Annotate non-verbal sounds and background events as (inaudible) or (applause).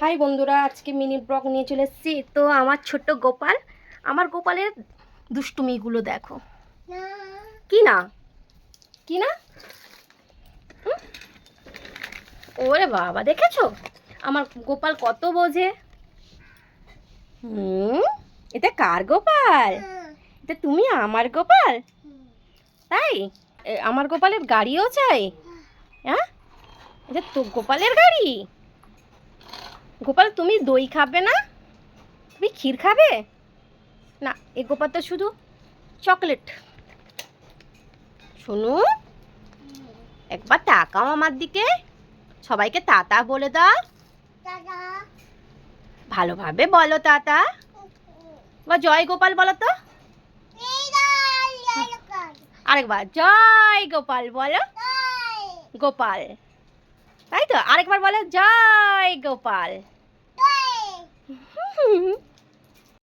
High বন্ধুরা আজকে mini blog নিয়ে চলে এসেছি। তো আমার ছোট্ট গোপাল আমার গোপালের দুষ্টুমিগুলো দেখো। কি না কি না? ওরে বাবা দেখেছ? আমার গোপাল কত বোঝে। হুম? এটা কার গোপাল? এটা তুমি আমার গোপাল? তাই? আমার গোপালের গাড়িও চাই। হ্যাঁ এটা তো গোপালের গাড়ি। গোপাল তুমি দই খাবে না? তুমি ক্ষীর খাবে? না এ গোপাল তো শুধু চকলেট। শোনো একবার তাকাও আমার দিকে। সবাইকে তাতা বলে দাও। ভালোভাবে বলো তাতা। বা জয় গোপাল বলো তো। আরেকবার জয় গোপাল বলো। গোপাল। তাই তো? আরেকবার বলো Oi, Gopal. (laughs)